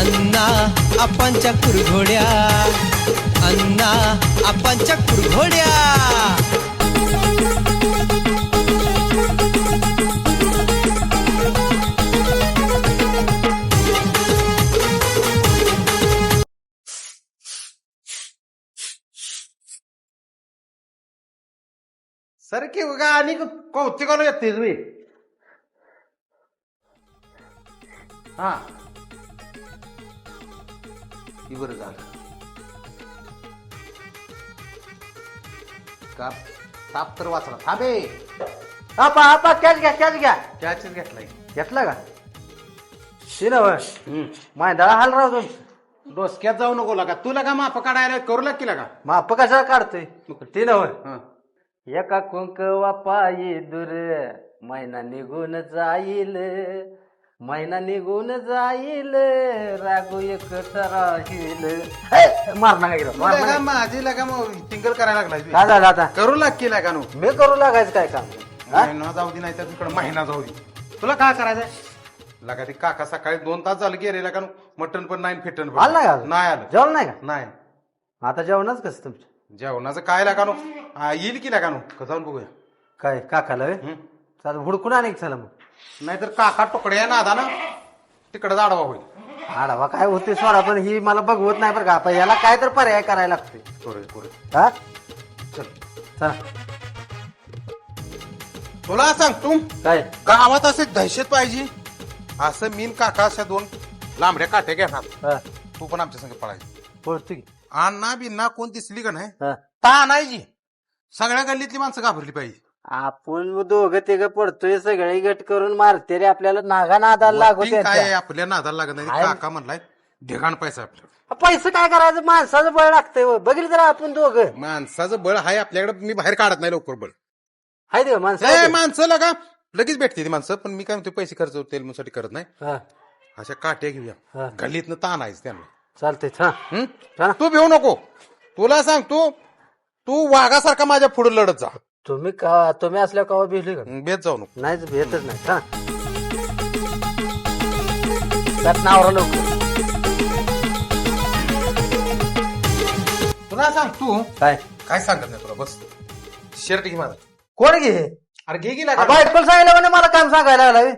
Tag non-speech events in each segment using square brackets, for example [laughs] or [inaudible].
अण्णा आपांच्या कुरघोड्या. अण्णा आपांच्या कुरघोड्या. Sir की उगा आणि कौतिकाला येते तुम्ही. हा. ही बरं झालं. काप ताप तर वाचला. थांबे. आपा आपा कॅच घ्या कॅच घ्या. कॅचच घेतलाय. घेतला का? ते नव मायंदाळा हाल राव तुमचं डोसक्यात जाऊ नको लागा. तुला का माप काढायला करू लाग की लागा? माप कशाला काढतोय? ते नव. एका कुंकवा पायी दूर महिना निघून जाईल. महिना निघून जाईल रागू एकट राहील. हे, मार गेलं माझी लागा मग टिंगल करायला लागलाय काय झालं आता करू लाग की लागा नो. मी करू लागायचं काय काम? हा? महिना जाऊ दे नाही तर तिकडे महिना जाऊ दे. तुला काय करायचंय? लगा ते काका सकाळी दोन तास झालं गेले का मटन पण नाही फिटन पण आलं नाही. का? नाही आलं. जेवण नाही का? नाही. आता जेवणच कसं तुमचं? जेवणाचं काय लागा नो? आ, येईल की लागा नो? का जाऊन बघूया. काय काकाला व्हय? हं? चाल हुडकून आणि चला मग. नाहीतर काका तुकड्या नादा ना तिकडे जाडवा होईल. आडावा काय होते सोडा पण ही मला बघवत नाही बरं का. याला काय तर पर्याय करायला लागतोय. पुरे पुरे. हा? चल. चला. तुला सांग तू काय? गावात असे दहशत पाहिजे? असं मीन काका अशा दोन लांबड्या काठ्या घेणार. हा, तू पण आमच्या संग पळायची. पळतो की. अण्णा बिन्ना कोण दिसली का नाही? हा. ता नाही सगळ्या गल्लीतली माणसं घाबरली पाहिजे. आपण दोघं तिघ पडतोय सगळे गट करून मारते रे आपल्याला. नागा नादाला लागू वरती काय आहे, आपल्या नादाला लागत नाही आहे. काका म्हणलाय ढेगाण पैसा आपल्याला पैसे काय करायचं? माणसाचं बळ लागतंय. बघितलं तर आपण दोघं. माणसाचं बळ आहे आपल्याकडे मी बाहेर काढत नाही लवकर बळ. हाय ते माणसं ए माणसं लगा. लगेच भेटते ती माणसं पण मी काय म्हणतो पैसे खर्च तेलसाठी करत नाही. हा, अशा काट्या हा. घेऊया गल्लीतनं ताण आहेस त्यांना. चालतंय हा हं? चला. तू भिवू नको. तुला सांग तू तू वाघासारखा माझ्या पुढे लढत जा. तुम्ही का तुम्ही असल्या कवा भिजली का बेत जाऊ नको. नाहीच भेटच नाही. हा. त्यात नावरा लवकर तुला सांग तू? काय? काय सांगत नाही तुला बस. शर्ट घे माझा कोण घे? अरे घे लागा. बायकोला सांगितलं म्हणे मला काम सांगायला लागला.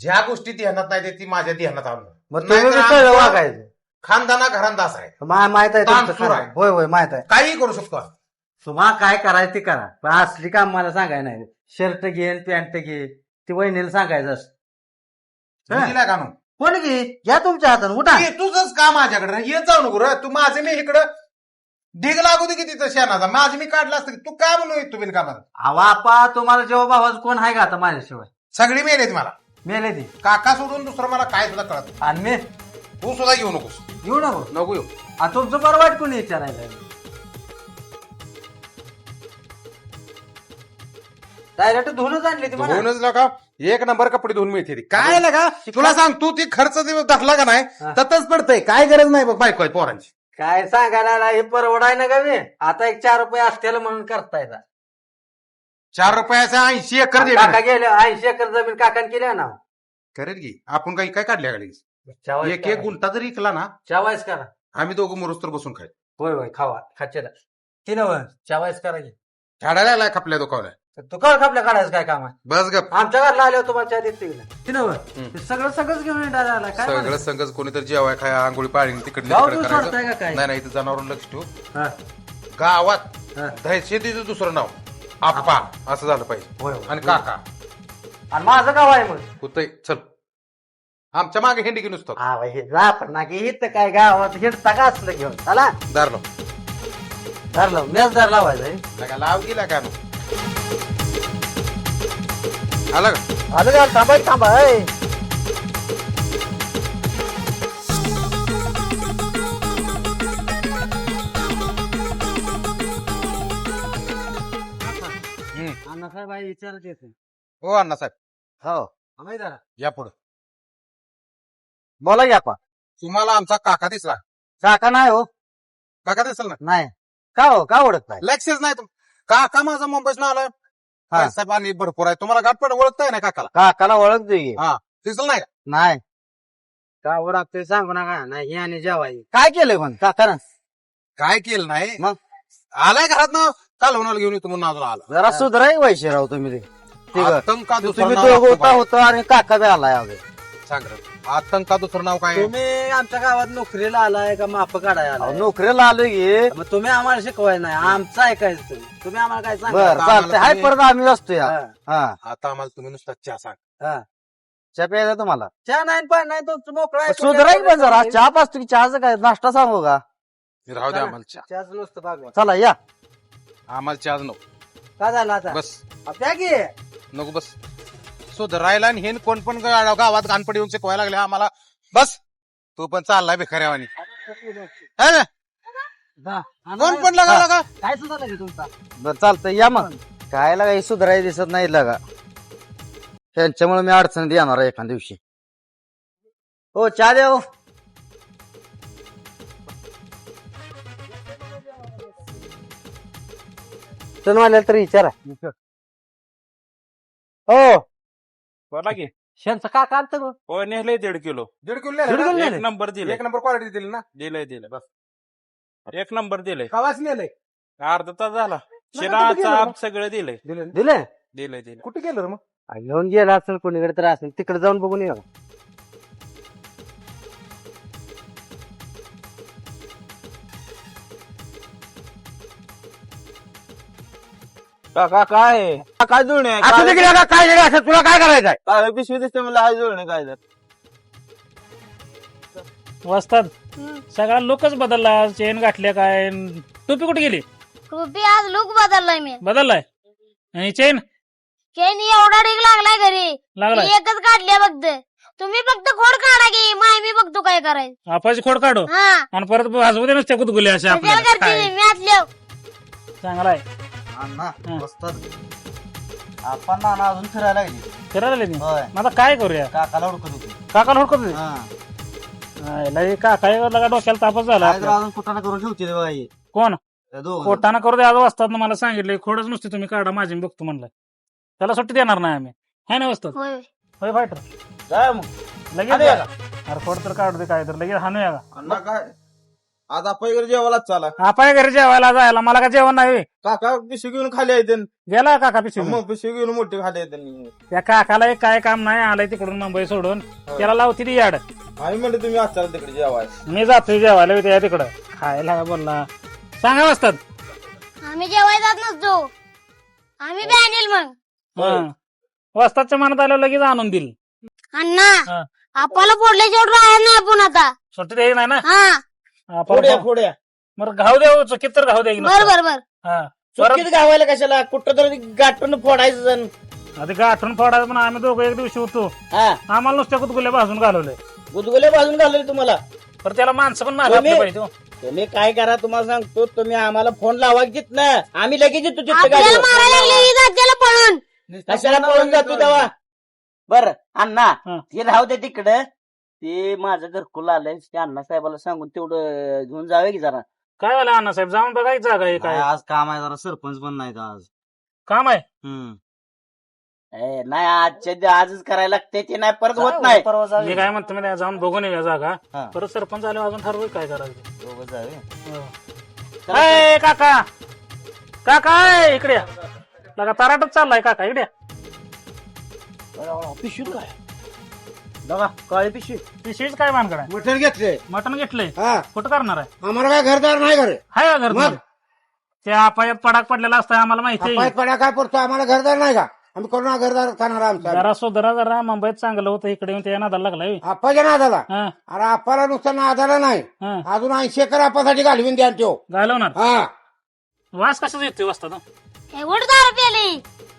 ज्या गोष्टी ध्यानात नाही ते ती माझ्या ध्यानात मग तुम्ही वागायचं. खानदाना घरांदास आहे. मा- माहीत आहे ताण तुमचं सुरू खरं. आहे. होय होय माहीत आहे. काही करू शकतो आम्ही. तुम्हाला काय करायचं ते करा. पण असली काम मला सांगायला नाही. शर्ट घे पॅन्ट घे. ती वहिनीला सांगायचं असतं. नो. कोण घे? घ्या तुमच्या हातानं उठा. ये तुझंच का माझ्याकडे. येत जाऊ नको रे. तू माझे मी इकडं ढीग लागू दे की तिथं शेणाचा. माझं मी काढलं असतं तू का म्हणू तू बिनकामाला अवा आपा तुम्हाला जेव्हा भावाचं कोण आहे का आता माझ्याशिवाय? सगळी मेलेत मला. मेले ती. काका सोडून दुसरं मला काय सुद्धा कळत नाही. आणि मी? तू सुद्धा घेऊ नकोस. येऊ नको? नको येऊ. आ, तुमचं बरं वाईट कोणी विचारायला डायरेक्ट धुवूनच आणली ती म्हणा. धुवूनच लगा एक नंबर कपडे धुवून मिळते ती. काय लगा? तुला सांग तू ती खर्च धरला का नाही? हा. ततच पडतंय. काय गरज नाही बघ बायको आहे पोरांची. काय सांगायला हे परवडाय ना का मी? आता एक चार रुपये असतील म्हणून करतायचा चार रुपयाचा ऐंशी एकर दे काका गेले ऐंशी एकर जमीन काकान केल्या ना? करेल की. आपण काही काय काढल्या गाडी एक एक करा. गुंठा जरी इकला ना चावायच करा. आम्ही दोघं मुरुस्तर बसून खाय होय होय खावा. खाचेला ती नव चावायच करा की. झाडाला आलाय खपल्या दुखावल्या. तू का खापल्या काढायचं काय काम आहे? बस गप. आमच्या घरला आल्यावर तुम्हाला चहा देते ती सगळं सगळंच घेऊन येणार आला. काय सगळं म्हणायचं? कोणीतरी जेवाय खाय आंघोळी पाळी तिकडे गाव घेऊन सोडताय का काय? नाही नाही इथं जनावर लक्ष ठेवू. हा, गावात हा. दहशतीचं दुसरं नाव. आप्पा असं झालं पाहिजे. होय. आणि काका. आणि माझं गाव आहे मग. होतंय चल. आमच्या मागे हेंडी घेऊन नुसतं. हा बाई, हे जा पण ना की इथं काय गावात हिडता का असलं घेऊन? चला. दारलो धर लाव मेच धर लावायचं हे. लाव गेला का मग? आला का? आलं का? थांबा की थांबा ऐ. अण्णासाहेब हो अण्णा साहेब हो आम्ही जरा. या पुढे. बोला की आपण. तुम्हाला आमचा काका दिसला. काका नाही हो. काका दिसला ना नाही. का हो? का ओळखताय लक्षच नाही तुम- काका माझा मुंबईतून आलाय. हा. पाणी भरपूर आहे. तुम्हाला गाठपड ओळखताय ना काकाला? काकाला ओळख दे दिसलं नाही का? नाही. का ओळखतोय? सांगू नका. नाही हे आणि जेवाय काय केलंय पण? काकानं काय केलं नाही? मग? आलाय घरात ना? कालवणाला घेऊन येतो म्हणून अजून आला. जरा सुधराय वैशे राव तुम्ही ते. आहे. दुसरं तुम्ही नाव दोघं लागतं होता. होता आणि काका बी आलाय अगं. सांग रे. आतंका दुसरं नाव काय? तुम्ही आमच्या गावात नोकरीला आलाय का माप काढायला आलाय? नोकरीला आलोय की. मग तुम्ही आम्हाला शिकवायचं नाही आमचं ऐकायचं तुम्ही. तुम्ही आम्हाला काय सांगा? बर आता चालतंय. आम्हाला हाय तुम्ही- परत आम्ही असतो या हा. हा. आता आम्हाला तुम्ही नुसता चहा सांग. चहा प्यायचा तुम्हाला? चहा नाही पण नाही तुमचं मोकळा की पण जरा. चहा पाचतो की चहाचं काय? नाश्ता सांगू का? राहू द्या आम्हाला चहा. चहाच नुसतं भागवा. चला या. आम्हाला चहाच नको. काय झालं आता? बस. प्या की. नको बस. सुधरायला आणि हे कोण पण गा- गावात गाणपडी येऊन शिकवायला लागले. आम्हाला बस. तू पण चाललाय भिकाऱ्यावानी है? ना? कोण पण लगा लगा. काय सुद्धा तुमचा? बर चालतंय या मग. काय लागा हे सुधराय दिसत नाही लागा. त्यांच्यामुळे मी अडचणीत येणार आहे एखाद्या दिवशी. हो चहा देव सण आल्या तर विचारा. हो. बोला की. शेणचं का काढतं गं? हो नेलंय दीड किलो. दीड किलो दीड किलो नेलं नेलं? एक नंबर ना? दिलंय. एक नंबर क्वालिटी दिली ना? दिलंय दिलंय बस. एक नंबर दिलंय. कवाच नेलंय? अर्धा तास झाला. कुठं शिरा गेलं चाप? सगळं दिलंय. दिले दिले दिलंय? दिलंय कुठे गेलं रे मग? आ, घेऊन गेला असेल कोणीकडे तर असेल. तिकडे जाऊन बघून या काका काय? काय जुळणे असं देखील आता काय नाही असं तुला काय करायचंय काय पिशवी दिसते मला हाय जुळणे काय तर वाजतात सगळा लोकच बदलला चेन गाठल्या काय टोपी कुठे गेली? रुपी आज लुक बदललाय मी. बदललाय? आणि चेन? चेनी एवढा ढीग लागलाय घरी. लागलाय? मी एकच काढले फक्त. तुम्ही फक्त खोड काढा की माय मी बघतो काय करायचं. आपाची खोड काढू? हा. आणि परत भाजवू दे नसत्या कुतगुले असे आपल्याला. करते काय? मी? मी आतल्या. चांगला आहे. अण्णा हा. आपण नाना अजून फिरायला गेली. फिरायला लागली मी. होय. मग आता काय करूया? काकाला ओळखत होती. काकाला हुडकत होती. हा. हा, याला हे काका लगा डोक्याला तापच झाला काय तर आपल्या. अजून कुठं करून ठेवते रे बाई. कोण? त्या दोघं. पोटाना करू दे आज वाजतात मला सांगितलं खोडच नुसते तुम्ही काढा माझी मी बघतो म्हणलं. त्याला सुट्टी देणार नाही आम्ही. है ना वाजतात होय. होय फायटर? काय मग. लगेच हाणूया जा. अरे खोड तर काढू दे काय तर. लगेच हाणूया का? काय? आज आपण इकडे जेवायलाच चाला आपण घरी जेवायला जायला. मला का जेवण नाही? काका पिशवी घेऊन खाली येते. गेला काका पिशवी? मग पिशवी घेऊन मोठी खाली येते. त्या काकाला एक काय काम नाही आलंय तिकडून मुंबई सोडून. त्याला लावती ती याड. आम्ही म्हणलं तुम्ही आज चाला तिकडे जेवाय. मी जातोय जेवायला त्या तिकडं. खायला बोलला? सांगा वाजतात आम्ही जेवाय जात नसतो. आम्ही बी आणील मग. वाजताच्या मनात आल्यावर लगेच आणून दिल हा. अण्णा आपल्याला फोडले जेवढं राहणार नाही आपण आता. सुट्टी द्यायची नाही ना? हा फोड्या फोड्या बरं घाव द्या चुकीत तर घाव द्या की बर नुसतं. बर बर. हा. परत चुकीत गावायला कशाला? कुठं तरी गाठून फोडायचं जण. आधी गाठून फोडायचं पण आम्ही दोघं एक दिवशी होतो. हा. आम्हाला नुसत्या कुतकुल्या भाजून घालवले. गुदगुले बाजून घालले तुम्हाला? पण त्याला माणसं पण मारली तुम्ही- पाहिजे हो. तुम्ही काय करा तुम्हाला सांगतो तुम्ही आम्हाला फोन लावा की ना आम्ही लगेच येतो तिथे आपल्याला गाडीवर. मारायला लागले ही. जात्याला पळून. कशाला पळून जातो तेव्हा? बर अण्णा हा. ते राहू दे तिकडं. ते माझं घरकुल आलंय ते अण्णा साहेबाला सांगून तेवढं घेऊन जावे की जरा. काय झालं अण्णासाहेब? जाऊन बघा एक जागा आहे. काय आज काम आहे जरा सरपंच पण नाही आज. काम आहे? हम्म. ए, नाही आजच्या दि- आजच करायला लागते ते नाही परत होत नाही. परवा. मी काय म्हणतो मी जाऊन बघून येऊया जागा. हा. परत सरपंच आले अजून ठरवू काय करायचं? जाऊया. हो. ए, काका! काका ए, इकडे या. लगा तराटच चाललाय काका इकडे या. काय बघा काळी पिशवी. पिशवीच काय मानकड आहे? मटण घेतले. मटण घेतलंय. हा. कुठं करणार आहे? आम्हाला काय घरदार नाही घरे. हाय का घर मग? तुम्हाला? त्या पायात पडाक पडलेला असतं आम्हाला माहिती आहे. पड्या काय पडतो आम्हाला घरदार नाही का? आम्ही करून घरदार खाणार आमचा. जरा सुधारा जरा मुंबईत चांगलं होतं इकडे येऊन त्या नादाला लागलाय आप्पाच्या नादाला? हा. अरे आप्पाला नुसतं नादाला नाही. हा. अजून ऐंशी एकर आप्पासाठी घालवीन द्या त्यो. घालवणार? हा. वास कशाच येतोय वाजता तो? एवढं दारू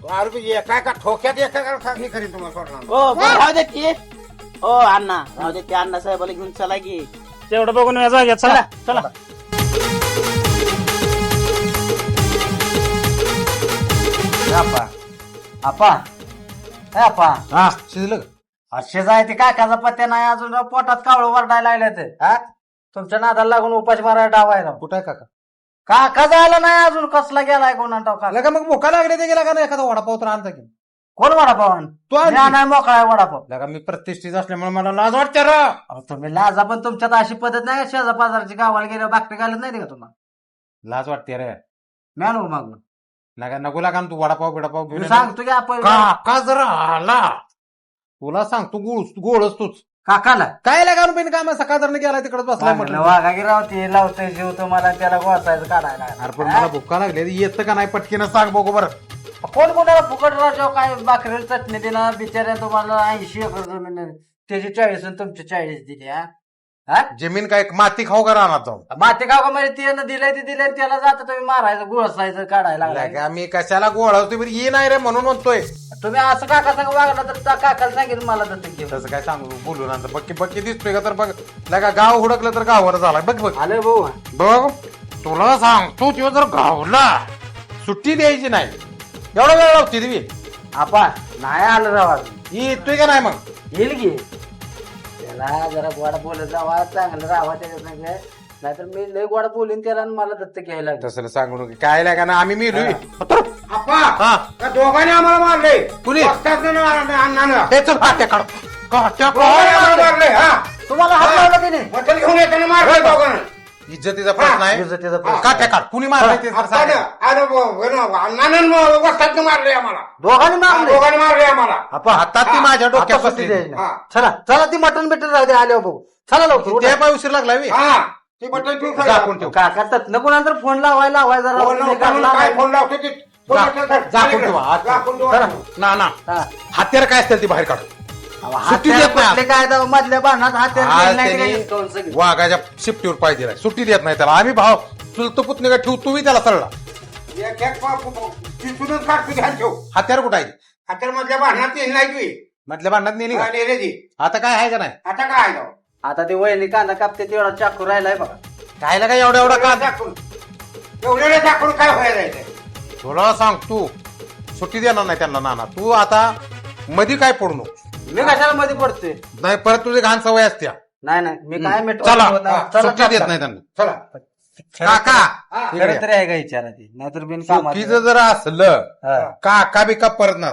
अरे एका एका ठोक्यात एका हे करीन तुम्हाला सोडणार. हो बरं, राहू दे की. हो अण्णा राहू दे ते अण्णा साहेबाला घेऊन चला की. तेवढं बघून या जाग्यात चला. चला आपा. हे आपा. हा. शिजलं का? असे जाय ते काकाचा पत्त्या नाही अजून पोटात कावळ वरडायला लागले ते हा? तुमच्या नादाला लागून उपाश मारायला डावायला. कुठं आहे काका? काका जायला नाही अजून कसला गेलाय कोणा काका? लगा मग भोका लागले ते गेला का नाही? एखादा वडापाव तर आणता की. कोण वडापाव? तू आण की. नाही मोकळा आहे वडापाव. लगा मी प्रतिष्ठित असल्यामुळे मला लाज वाटते रा. अहो, तुम्ही लाजा पण तुमच्यात अशी पद्धत नाही शेजा पाजारची गावाला गेल्यावर भाकरी घालत नाही का तुम्हाला? लाज वाटते रे. मॅनू मागून नका नको लागा ना तू वडापाव बिडापाव घेऊन मी ये ना. सांगतो की आपण जरा आला? तुला सांगतो गोळ गोळच तूच. काकाला. काय लागा बिन काम सकाळ जर गेला तिकडे बसलाय चांगलं म्हटलं. वाघा गिराव ते लावतोय जीव तुम्हाला त्याला गोसायचं काढायला. अरे पण मला भुका लागले. येतं का नाही? पटकीनं सांग बघू बरं. कोण कोणाला फुकट राजाव काय भाकरीला चटणी देणार बिचाऱ्या तुम्हाला ऐंशी एकर जमीन आहे. त्याची चाळीस आणि तुमची चाळीस दिली हा? हा? जमीन काय माती खाऊ का राहणार जाऊन? माती गावमध्ये त्यानं दिलंय ते दिलंय त्याला जातं तुम्ही मारायचं गुळसायचं काढायला लागलाय. लगा मी कशाला गोळा बरं ये नाही रे म्हणून म्हणतोय. तुम्ही असं काका संग वागला तर त्या काकाला सांगितलं मला दत्तक घेऊन. तसं काय सांगू बोलू नंतर. बक्की बक्की दिसतोय का तर बघ. लगा गाव हुडकलं तर गावावर झालाय. बघ बघ. आलं भाऊ. बघ तुला सांगतो तो जर गावला सुट्टी द्यायची नाही. एवढा वेळ लावते तुम्ही आपा नाही आलं राव येतोय का नाही मग? येईल की. त्याला जरा गोड बोलत जावा चांगलं राहावा त्याच्या संग. नाहीतर मी लय गोड बोलीन त्याला आणि मला दत्तक घ्यायला लागेल. तसं सांगू नको. काय लागा ना आम्ही मिळलोय दोघांनी आम्हाला मारले. कुणी? अण्णानं हे चल काढ. काट्या दोघांनी आम्हाला काढ मारले हा. तुम्हाला हात लावला की नाही? घेऊन येताना मारले दोघांना. इज्जतीचा प्रश्न आहे इज्जतीचा प्रश्न. काट्या काढ कुणी मारले ते तर सांग. अण्णानं वस्ताद मारले आम्हाला दोघांनी मारले दोघांनी मारले आम्हाला आपा आता ती माझ्या डोक्यात आता बसली. हा. चला चला ती मटण बिटन राहू दे आल्यावर बघू चला लवकर ते उठा. पाय उशीर लागला बे. हा ती मटण ठेवून खायला. झाकून ठेव काका तत्न कोणाला तर फोन लावायला लावायला जरा फोन लावतो, काय. फोन ते जा- ठेवा, आत. ठेवा. चला. ना ना हा. हत्यार काय असतील ती बाहेर काढ सुट्टी हात्यार देत नाही. पटले काय मधल्या बाणात हात आज त्यांनी वाघाच्या शिफ्टीवर पाय दिलाय. सुट्टी देत नाही त्याला. आम्ही भाव चुलतो पुतणे का ठेवू? तुम्ही त्याला सरळा. एक एक पा- पा- पा- तिथूनच काढतो ध्यान ठेव हत्यार कुठं आहे? आता मधल्या भांडणात येईल नाही तुम्ही मधल्या भांडणात नेली का? नेले ती. आता काय आहे का नाही? आता काय आहे? जाऊ? आता ती वहिनी कांदा कापते तेवढा चाकू राहिलाय बघा. कायला काय एवढा एवढा का दाखवून एवढ्या दाखवून काय व्हायला? तुला सांग तू. सुट्टी देणार नाही त्यांना नाना. तू आता मधी काय पडू नको मी कशाला मध्ये पडतोय नाही परत तुझे घाण सवय असत्या नाही नाही मी काय मिटवत चला नाही. हा, चला, सुट्टी देत. नाही त्यांना चला काका. इकडे खरं या. तरी आहे का विचारा ती नाहीतर बिन कामाचं. चुकीचं जर असलं हा. काका बिका परत ना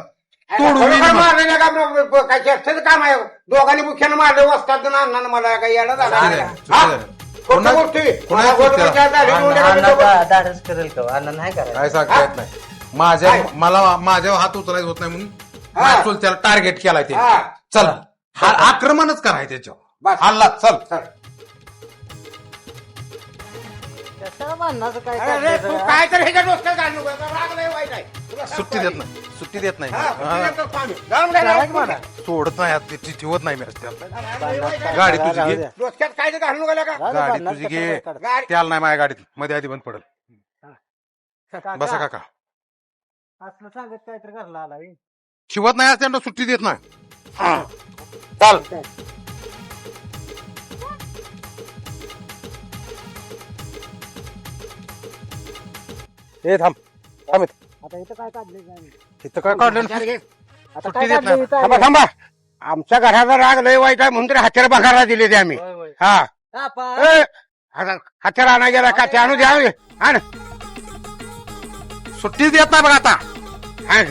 तोडून थोडंफार येईल मग. मारलं नाही का मग ब- काय काम आहे दोघांनी मुख्यानं मारले वसतात अण्णानं मला काही येणं झालं नाही. हा? कोणत्या गोष्टी. झाली, अण्णा- अण्णा दा- करेल का अण्णा नाही करायचं काय सांगता येत नाही माझ्या मला माझ्यावर हात उचलायचा होत नाही म्हणून हा. चुलत्याला टार्गेट केलाय ते हा. चल हा- आक्रमणच कराय त्याच्यावर बस. हल्ला चल चल. कशाला भांडणाचं काय अरे करायचं? तू काय तर ह्याच्या डोसक्यात घालू नका. राग लय वाईट आहे. तुला सुट्टी देत नाही सुट्टी देत नाही हा, सुट्टी हा. देतो आम्ही. जाऊन द्या, जाऊन द्या. सोडत नाही ती ठेवत नाही मी रस्त्यात लय वाईट आहे. गाडी तुझी घे डोसक्यात काय तर घालू नका का राहू दे, गाडी तुझी घे? गाडी त्याला नाही माझ्या गाडीत मध्ये आधी बंद पडल बसा काका असलं सांगत काय तर घरला आला बे. शिवत नाही आज त्यांना सुट्टी देत नाही. हा. चाल. ए थांब. थांब इथं. आता इथं काय काढले इथं काय काढलं ना? सुट्टी देत नाही. थांबा थांबा. आमच्या घराचा राग लय वाईट आहे म्हणून तरी हत्यार बघायला दिले ते आम्ही. होय, होय. हा. हा, ए, हत्यार आणा गेला का? ते आणू द्या आण. सुट्टी देत नाही बघ आता. आण.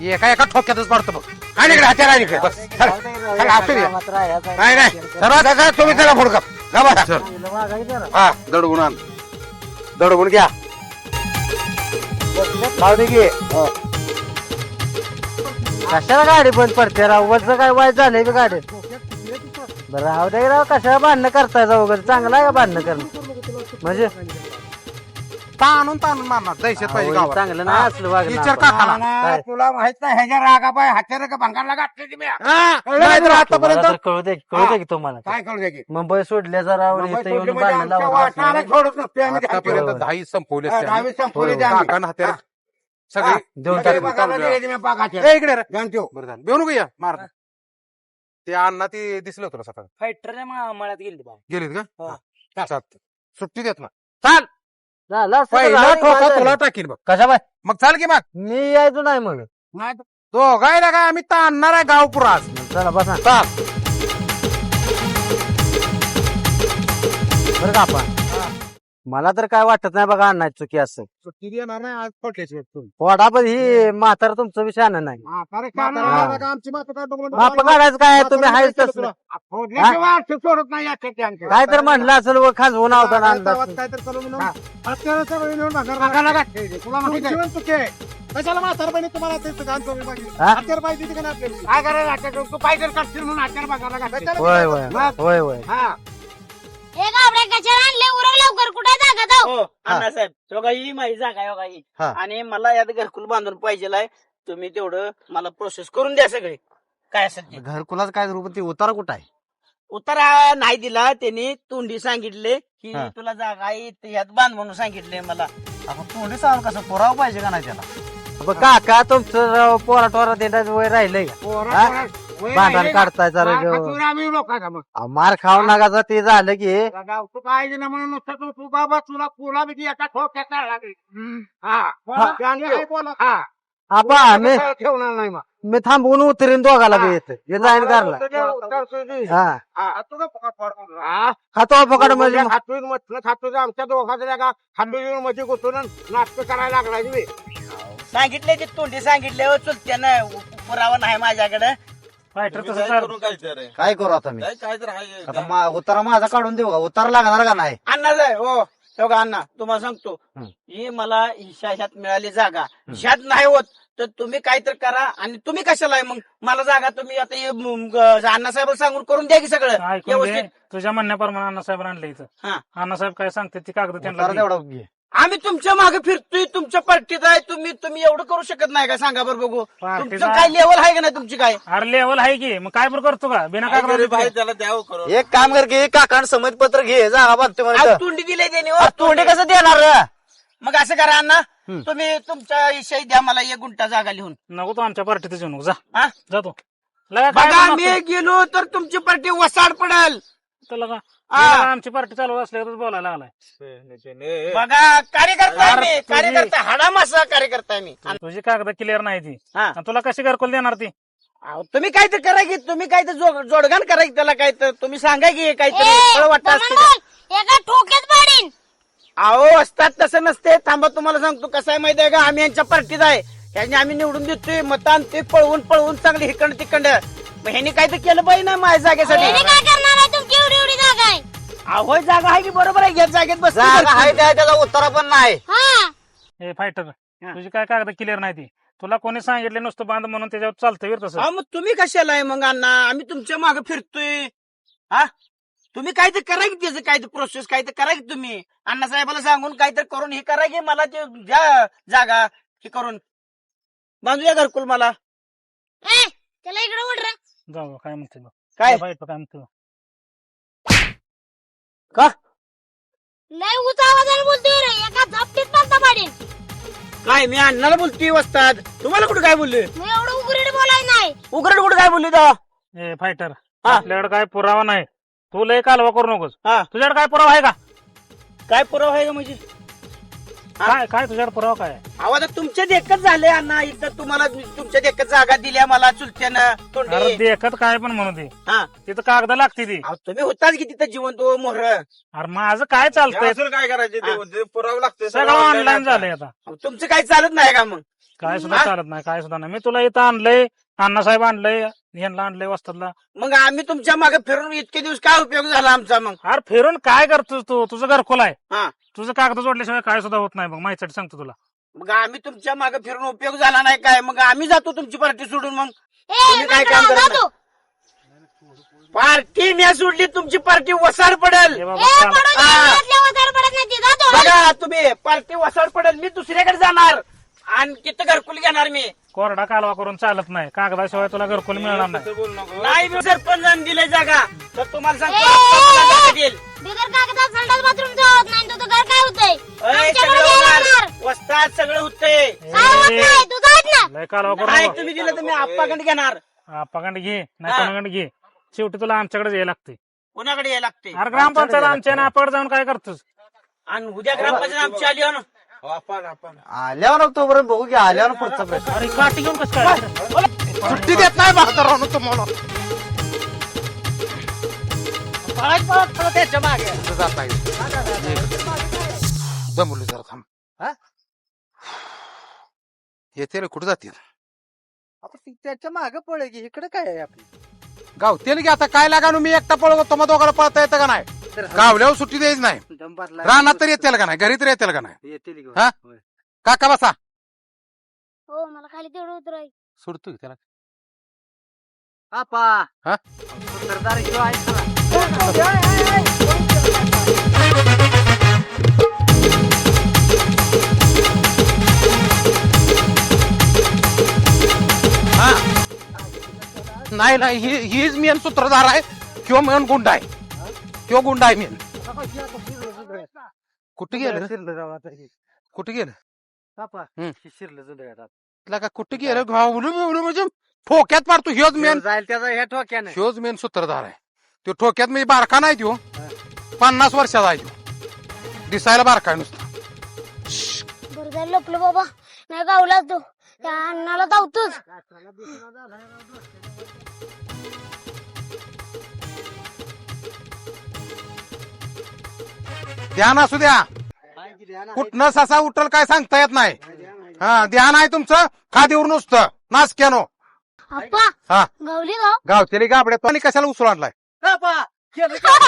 एका एका ठोक्यातच पडतो बघ. आण इकडे हत्यार आण इकडे. बस. चल, असू दे. नाही नाही चला दादा तुम्ही त्याला फोड का चल. चांगलं वागायचं जरा. हा दडवून आण. दडवून घ्या. की. कशाला गाडी बंद पडते राव? वरचं काय वाईट झालंय बी गाडी? बरं राहू दे राव कशाला भांडणं करताय जाऊ? वगैरे चांगलं आहे का भांडणं करणं? म्हणजे ताणून ताणून मारणार. दहशत पाहिजे गावात. चांगलं नाही असलं वागणं विचार आपण. काकाला? तुला माहीत नाही ह्याच्या रागा पाय हत्यार का भंगारला घातले हा, तुम्हाला आतापर्यंत तर कळू दे कळू दे की तुम्हाला. काय करू दे की? मुंबई सोडल्या जरा मुंबईत इथं येऊन सोडली म्हणजे आमच्या. सोडत नसते आम्ही ते आतापर्यंत. दहाही संपवले हा, दहावी संपवले ते आम्ही. काकांना हत्यार हा. सगळी देऊन दिले ते. ए, इकडे रे. ठेव. बरं झालं. या मार. ते अण्णा ते दिसलं तुला सकाळ. फायटर मळ्यात गेली बा गेलीत का? हा. हा. सुट्टी देत ना. चाल! झालं असतं तर पहिला झालं ठोका माझं. तुला टाकीन बघ. कशा बाय मग चाल की मग. मी यायचो नाही मग दोघायला काय आम्ही ताणणार आहे गाव पुरास चला बसा. चाल. बरं का आपण? मला तर काय वाटत नाही बघा अण्णा चुकी असं. किती येणार नाही आज पटल्याची पण ही म्हातारा तुमचं विषय आणा नाही. आमची माता काय बघून माप काढायचं काय? तुम्ही आहेच तसं. सोडत नाही त्यांच्या. काय तर म्हणलं असेल व खाजवून आवता ना अंदाज नका घातले. तुला माहिती आहे? कशाला म्हातारपणी तुम्हाला ते गाण करून पाहिजे हा? हत्यार पाहिजे होती का नाही आपल्याला? काय करायला? तू काढशील म्हणून बघायला घातले. कशाला होय काय? होय होय हा. हे गाबड्या कशाला आणले उरक लवकर कुठे जागा जाऊ हो अण्णासाहेब ही माझी जागा आहे बघा ही हा. आणि मला यात घरकुल बांधून पाहिजे तुम्ही तेवढं मला प्रोसेस करून द्या सगळे काय असेल ते घरकुलाच काय रूप ती उतारा कुठं आहे उतारा नाही दिला त्यांनी. तोंडी सांगितले की हा. तुला जागा आहे यात बांध म्हणून सांगितले मला. आपण तोंडी सांग कसं? पुरावा पाहिजे का नाही त्याला? काका तुमचं पोरा टोरा देण्याचं वय राहिलंय. का पोरा- हा? पोरा- वय भांडण. काढताय जरा मार आम्ही मग? अहो, खाऊ नका ते झालं की. गाव तू काय ना म्हणून नुसतं तू तू बाबा तुला तुला बी एका ठोक्यात लागली हा. हा. त्याने बोला हा. आबा मी ठेवणार नाही मग. मी थांबवून उतरीन दोघाला बी येत हे जाईन घरला. हा. हा. हा. खातो फकड म्हणजे आमच्या दोघांच्या का? खातोयमध्ये घुसून नाटक करायला लागलाय तुम्ही. सांगितले ते तोंडी सांगितले हो चुलत्यानं पुरावा नाही माझ्याकडे. फायटर तसं चाल- काय करू आता मी? आता मा- उतारा माझा काढून देऊ का? उतारा लागणार का नाही? अण्णा जाय हो. हो का अण्णा तुम्हाला सांगतो. हं. ही मला ही शाशात मिळाली जागा. शात नाही होत. तर तुम्ही काहीतरी करा आणि तुम्ही कशाला आहे मग? मला जागा तुम्ही आता हे म- ग- अण्णासाहेब सांगून करून द्या की सगळं. ऐकून घे व्यवस्थित. तुझ्या म्हणण्याप्रमाणे अण्णासाहेब आणलं इथं. हा. अण्णासाहेब काय सांगते ती कागद त्यांना उतारा दे. तेवढा घे. आम्ही तुमच्या मागे फिरतोय तुमच्या पार्टीत आहे तुम्ही तुम्ही एवढं करू शकत नाही का? सांगा बरं बघू. तुमचं काय लेवल आहे का नाही तुमची काय? अरे लेवल आहे की. मग काय बरं करतो का? बिना कागद एक काम कर की काकांड समज पत्र घे जागा बांधते आज म्हणतो तोंडी दिले त्यांनी हो, तोंडी कसं देणार? रे? मग असं करा अण्णा तुम्ही तुमच्या इशाई द्या मला एक गुंठा जागा लिहून. नको तू आमच्या पार्टीत येऊ नको जा. हा? जातो. लगा काय बघा म्हणतो? मी गेलो तर तुमची पार्टी वसाड पडेल. तर लगा हा. लगा आमची पार्टी चालू असल्यावर बोलायला लागलाय. बघा कार्यकर्ता आहे मी तुझी- कार्यकर्ता हाडामासा कार्यकर्ता आहे मी. तुझी कागद क्लिअर नाही ती. हा. आणि तुला कशी घरकुल देणार ती? अहो, तुम्ही काय तर करा की तुम्ही काय तर जो- जोडगाण करा की त्याला काय तर तुम्ही सांगा की काहीतरी ए, फळं वाटत असते बोल. एका ठोक्यात पाडीन. अहो असतात तसं नसते. थांबा तुम्हाला सांगतो कसं आहे माहिती आहे का? आम्ही यांच्या पार्टीत आहे. ह्यांनी आम्ही निवडून देतोय. मत आणतोय पळवून पळवून चांगली हिकंड तिकंड. मग ह्यांनी काय तर केलं पाहिजे ना माझ्या जागेसाठी? याने काय करणार आहे? तुमची एवढी एवढी जागा आहे. अहो जागा आहे की बरोबर आहे? घ्या जागेत बस जागा आहे त्या त्याचा उतारा पण नाही. हा. हे फायटर तुझी काय कागद क्लिअर नाही ती? तुला कोणी सांगितले नुसतं बांध म्हणून त्याच्यावर चालतं वीर तसं. मग तुम्ही कशाला आहे मग अण्णा? आम्ही तुमच्या मागे फिरतोय. हा? तुम्ही काय तर करा की त्याचं काय तर प्रोसेस काय तर करा की तुम्ही. अण्णा साहेबाला सांगून काय तर करून हे करा की मला ते द्या जागा हे करून. बांधूया घरकुल मला. ए त्याला इकडे ओढ रे. जाऊ काय म्हणते. काय? फायटर काय म्हणते बघ. का? लय उच आवाजाने बोलतोय रे एका झपटीत काय मी अण्णाला बोलतोय वस्ताद. तुम्हाला कुठे काय बोलले मी एवढं उघडीत बोलाय नाही. उघड कुठे काय बोलली? ए फायटर हा. आपल्याकडे काय पुरावा नाही. तू लय कालवा करू नकोस. हा. तुझ्याकडे काय पुरावा आहे का? काय पुरावा आहे का म्हणजे? हा. काय काय तुझ्याकडे पुरावा काय आहे? आता तुमच्या देखत झाले अण्णा. इथं तुम्हाला तुमच्या देखत जागा दिल्या मला चुलत्यानं अरे तोंडी देखत काय पण म्हणू दे. हा. तिथं कागद लागते ती. अहो, तुम्ही होताच की तिथं जिवंत ओ मोहर. अरे माझं काय चालतंय? काय करायचे? पुरावं लागते सगळं ऑनलाईन झालंय आता. तुमचं काही चालत नाही का मग? काय सुद्धा हा? चालत नाही काय सुद्धा नाही. मी तुला इथं आणलंय अण्णासाहेब आणलंय यांना आणलंय वस्तादला. मग आम्ही तुमच्या मागे फिरून इतके दिवस काय उपयोग झाला आमचा मग? अरे फिरून काय करतोस तू? तुझं घरकुल आहे. हा. तुझं कागद जोडल्याशिवाय काय सुद्धा होत नाही बघ माहिती सांगतो तुला. मग आम्ही तुमच्या मागे फिरून उपयोग झाला नाही काय? मग आम्ही जातो तुमची पार्टी सोडून मग. तुम्ही काय काम करत. पार्टी मी सोडली तुमची पार्टी वसाड पडेल. हे ए बाबा चाल. हा. बघा तुम्ही पार्टी वसाड पडेल मी दुसऱ्याकडे जाणार. आणि तिथं घरकुल घेणार मी. कोरडा कालवा करून चालत नाही. कागदाशिवाय तुला घरकुल मिळणार नाही. नाही मी सरपंच दिले जागा. तर तुम्हाला सांगतो ए, आत्ता ए, मला ए. जागा देईल. बिगर कागदात संडास बाथरूम होत नाही तुझं घर काय होतंय? अय, आमच्याकडे सगळं यायला होणार. लागणार. वस्तात सगळं होतंय. काय होत ए, नाही तू जात ना लय कालवा करू नाही नको. तुम्ही दिलं तुम्ही आप्पाकडे घेणार. आपाकडे घे नाही हा. कोणाकडे घे. शेवटी तुला आमच्याकडे यायला लागते कोणाकडे यायला लागते अरे ग्रामपंचायत आमच्या ना आपण जाऊन काय करतोस? आणि उद्या ग्रामपंचायत आमची आली हो ना. आल्यावर तोपर्यंत बघू की आल्यावर पुढचा प्रश्न. अरे काठी घेऊन कसं काय? सुट्टी देत नाही म्हातारानं तुम्हाला. पळत पळत पळत त्याच्यामागे. जात जरा थांब. हा? येते रे कुठं जातील? त्याच्यामागे पळे की इकडे काय आहे आपली? गावतील की आता काय लागा मी एकटा पळवतो तुम्हा दोघाला पळता येतं का नाही? गावल्यावर सुट्टी द्यायच नाही रानात तर येतील का नाही घरी तर येतील का नाही येतील की. हा? होय. काका बसा हो मला खाली तेवढं उतराय सोडतो की त्याला आपा हा? सरदार ह्यो आहे खरा. हा नाही नाही ही हीच मेन सूत्रधार आहे किंवा मेन गुंड आहे किंवा गुंड आहे मेन कुठे गेलं? हे. कुठे गेलं? हम्म. हे शिरलं जुंधळ आता. तुला का कुठे गेलं? घावलं बिवलं म्हणजे ठोक्यात मारतो ह्योच मेन जाईल त्याचा ह्या ठोक्याने. ह्योच मेन सूत्रधार आहे. तो ठोक्यात म्हणजे बारका नाही तो पन्नास वर्षाचा आहे तो दिसायला बारका आहे नुसता. बरं लपलं बाबा. नाही गावलाच तो. त्या अण्णाला धावतोच. ध्यान असू द्या. कुठनं ससा उठल काय सांगता येत नाही. हा ध्यान आहे तुमचं? खादीवर नुसतं. नासक्यानो आप्पा हा. गावली गाव गावतेली गाबड्या तो आणि कशाला उचलून आणलाय? [laughs]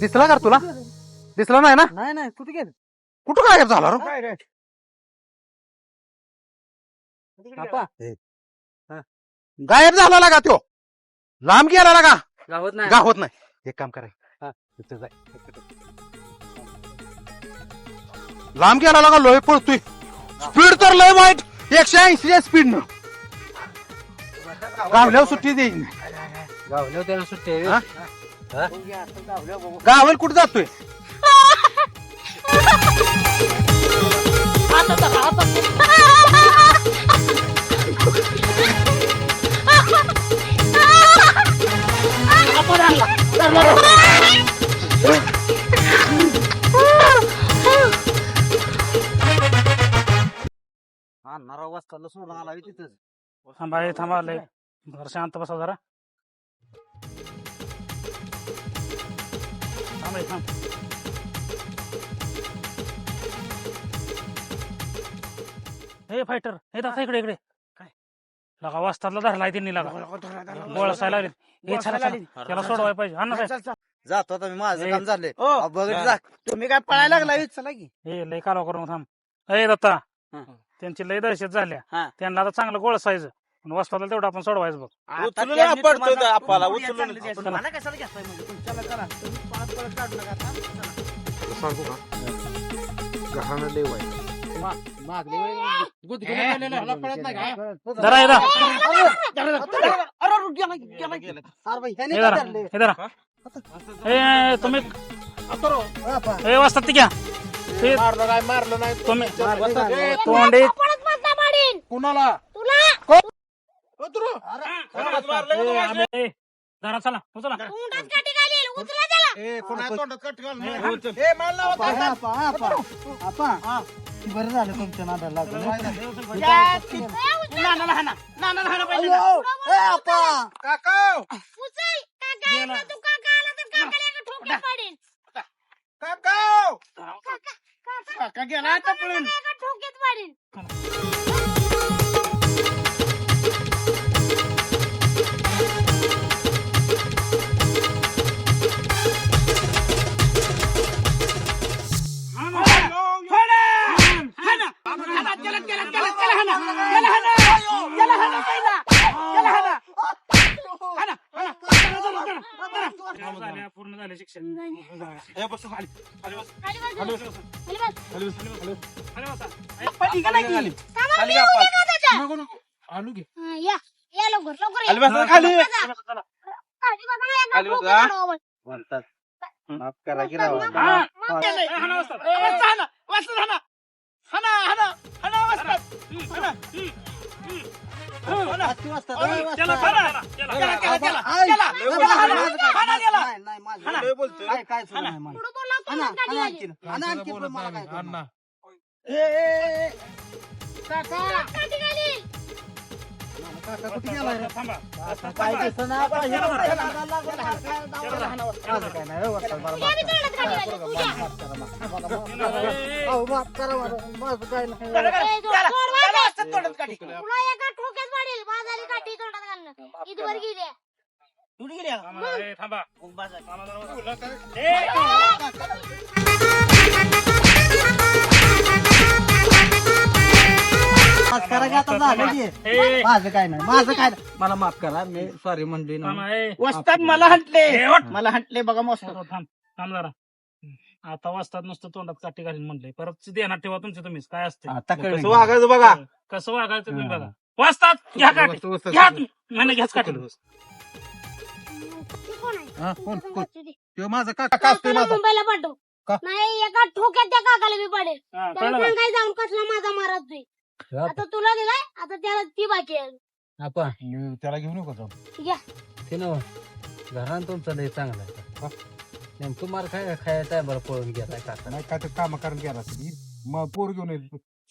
दिसला का रे तुला? दिसला नाही ना? नाही नाही कुठे गेलं? कुठं गायब झाला रे? काय रे? आपा, गायब झाला लागा तो लांब गेला लागा. गावात नाही. गावत नाही. एक काम कराय हा. जाय लांब गेला लागा लोय पळतोय. स्पीड तर लय वाईट. एकशे ऐंशी स्पीड न गावल्यावर सुट्टी देईन. गावल्या त्याला सुट्टी आहे. हा? हा? गावाला कुठे जातोय? हा नरा वाजता सोडून आला बी तिथंच थांबा हे थांबा लय बरं शांत बसा जरा थांब हे, थांब हे फायटर हे दाखा इकडे इकडे. काय? लगा वाजतातला धरलाय त्यांनी लगा. गोळसायला लागले हे चला चला. त्याला सोडवाय पाहिजे. हा ना साहेब. जातो आता मी माझं. काम हो. बघत जा. तुम्ही काय पळायला लागला चला की. हे लय कालवा करून थांब. हे दत्ता. हा. त्यांची लय दहशत झाल्या. त्यांना आता चांगलं गोळसायचं पण वाजताला तेवढं आपण सोडवायचं बघ. उचलून त्यांनी पडतोय तुम्हाला- तो आपल्याला, तुम्ही उचलून. मला कशाला म्हणजे? तुमच्याला करा. तुम्ही पळत पळत काढू नका. आता. चला. सांगू का? घराणं लय वाईट. ह्याला कळत नाही का? जरा हे धरा. हे धरा? हे धरा हे? तुम्ही हे ती घ्या. हे मारलं नाही मारलं नाही. तुम्ही ए, तोंडे परत मधला पाडीन कुणाला? तुला? उतरू. आम्ही- धरा चला तोंडात घालील उचला त्याला. ए, कोणाच्या तोंडात कट घाल नाही. हे, ए, मारला होता. बरं झालं तुमच्या नादाला लागून. या, ती- नानाला हाणा. नानाला हाणा पाहिजे ना. काका. उचल. काका गेला. एकदा तू काका आला तर काकाला एका ठोक्यात पाडीन काका. काका गेला आता पळून एका ठोक्यात पाडीन ए, बस खाली. खाली बस खाली बस अरे बसा. पण निघाला की. सामान घेऊन ये का त्याच्या? नको, नको. आलू घे हा, या या लवकर लवकर खाली बस खाली चला, चला. खाली बसा, एका खाली बस, ठोक्यात हा? पाडावं. म्हणतात माफ करा की राव. हा. मग हे, हाणा वाजतात. ए, वाजता हाणा. वस्तात हाना हाना हाना हाना वस्तात हाना हाना. त्याला हाना, हाना, त्याला. केला, केला, केला, केला. केला, हाना, हाना गेला. हाना. पुढं बोला तोंडात काठी घाली. काठी घाली. थांबा. तुझ्या बी तोंडात काठी घाली, तुझ्या. केला, केला. ए, केला. जोड केला, वाजव. वस्तात तोंडात काठी. तुला एका ठोक्यात पाडील बाजारी काठी तोंडात घालणं इथवर गेली कुठे गेली आता? थांबा, ए, थांबा. मग बाजार. थांबा जरा. ए, ए, माझं काय नाही माझं काय नाही मला माफ करा मी सॉरी म्हणली ए. वस्तात मला हटले ए. मला हटले बघा मस्त थांब थांब थांब जरा आता वाजतात नुसतं तोंडात काठी घालीन म्हणले परत ध्यानात ठेवा तुमचे तुम्हीच. काय असते आता कळलं. कसं वागायचं बघा. कसं वागायचं तुम्ही बघा. वाजतात. घ्या काठी. घ्या. नाही घ्याच काठी. हा, कोण? कोण? तो माझा काका मुंबईला पाठव. का? नाही एका ठोक्यात त्या काकाला मी पडेल. हा, त्याला कळलं का? सांगाय जाऊन कसला माझा महाराज तू. आता तुला दिलाय आता त्याला ती बाकी आहे. आपण त्याला घेऊन येऊ का जाऊन? घ्या. ते नव घरात तुमचं लय चांगलं आहे. नेमकं मार खाय खायचं आहे बरं पळून गेलाय काका. नाही काय तर काम करून गेला असेल. मग पोर घेऊन येईल.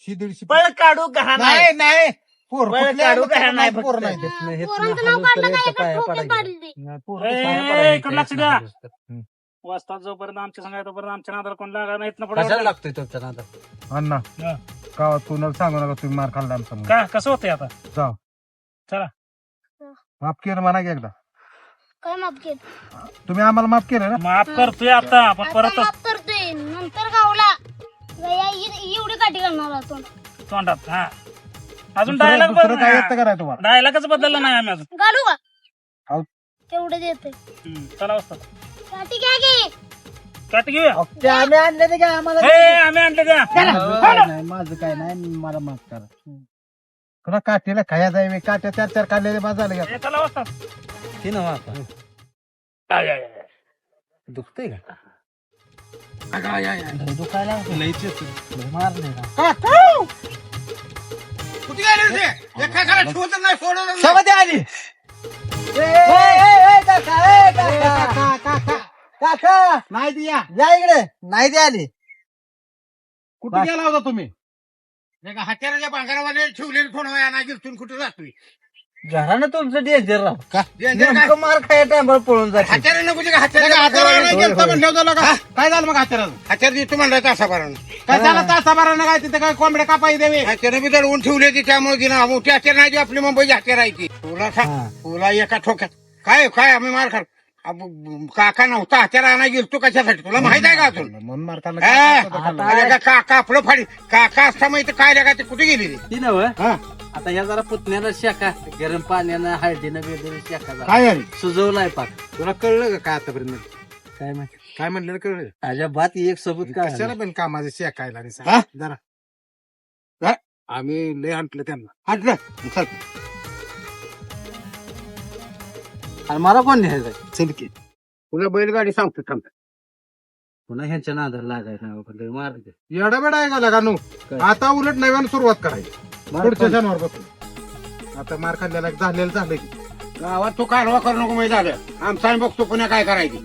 शी दीडशे पळ काढू नाही नाही? पोर बरं, कुठल्या काढू लोकांना काय नाही पोर. नाही पोरांचं नाव काढलं का? याच्या एका पाया ठोक्यात पडायचं. पाडील ते पोरं ए, पाया ए, पडायचं इकडं लक्ष द्या. याच्या वाजतात जोपर्यंत आमच्या तोपर्यंत आमच्या नादाला कोण लागा नाही इथनं कशाला पुढे लागतोय तुमच्या नादात अण्णा हा. गावात कोणाला सांगू नका तुम्ही मार खाल्ला आमचा म्हणून. का? कसं होतंय आता? जाऊ. चला. माफ केलं म्हणा की एकदा. काय माफ केलं? तुम्ही आम्हाला माफ केलं ना? माफ करतोय आता आपण आता परत माफ करतोय. नंतर गावला. गया इ- एवढी काठी करणार होतो तोंडात हा. अजून दुसरं डायलॉग दुसरं काय येतं का नाही तुम्हाला. डायलॉगच बदलला नाही आम्ही अजून. घालू का? हाव. तेवढं देते हम्म, चला वाजतात काठी घ्या की. घेऊया. ते आम्ही आणले ते काय आम्हाला. ए आम्ही आणले द्या माझं काय नाही माझं काय नाही मला माफ करा. तुला काठीला खाया जाय काट्या चार चार काढलेले बाद झाले का चला ते. दुखतंय का? लय दुखायला लय मारले का कुठे! गेले होते? एका घरात ठेवतच नाही, सोडतच नाही. सवती आली काका नाही दिया. या इकडे. नाही ते आली कुठे गेला होता तुम्ही? हत्याराच्या भांगारामध्ये ठेवलेले वेळा नाही गेलो कुठे जातोय? घरानं तुमचं डेंजर राव. का? नेमकं मार खाया टायमाला पळून जाते. हत्यारा नको ते का हत्यारा नाही गेलता म्हणलं का? काय झालं मग हत्याराचं हत्यार देतो म्हणलं तासाभरानं. काय झालं तासाभरानं काय? तिथे काय कोंबड्या कापाई देवे? हत्यारं बी दडवून ठेवले ती त्यामुळे दिना मोठी हत्यार नाही ती आपली मुंबईची हत्यार आहे ती तुला सांग तुला एका ठोक्यात. काय काय आम्ही मार खाल अब, काका नव्हता हत्यार आणा गेलो तू कशासाठी? तुला माहीत आहे का अजून? म्हणून मार काका आपलं फाडी काका असता माहिती काय लागा ते कुठे गेली ती? नव? हा. आता ह्या जरा पुतण्याला शेका गरम पाण्यानं हळदीनं बिळदीनं शेका जरा. काय झाली? सुजवलाय पाक. तुला कळलं का काय आतापर्यंत? काय माहिती? काय म्हणलं कळलं? अजिबात एक सबूत काय कशाला पण कामाचं शेकायला रे सांग. जरा. जरा. आम्ही लय हंटलं त्यांना. हंटलं? चल. आणि मला कोण न्यायचंय चल की. तुला बैलगाडी सांगतो थांब. पुन्हा ह्यांच्या नादाला लागायचं नाही बाबा, लय मार दे. येडा बेडा आहे का लगा नु आता उलट नव्यानं सुरुवात करायची. मार पुढच्या. जनावर बसून आता मार खाल्लेला झालेलं झालं की. गावात तू कालवा करू नको माहिती झालं. आमचा आम्ही बघतो पुण्या काय करायची.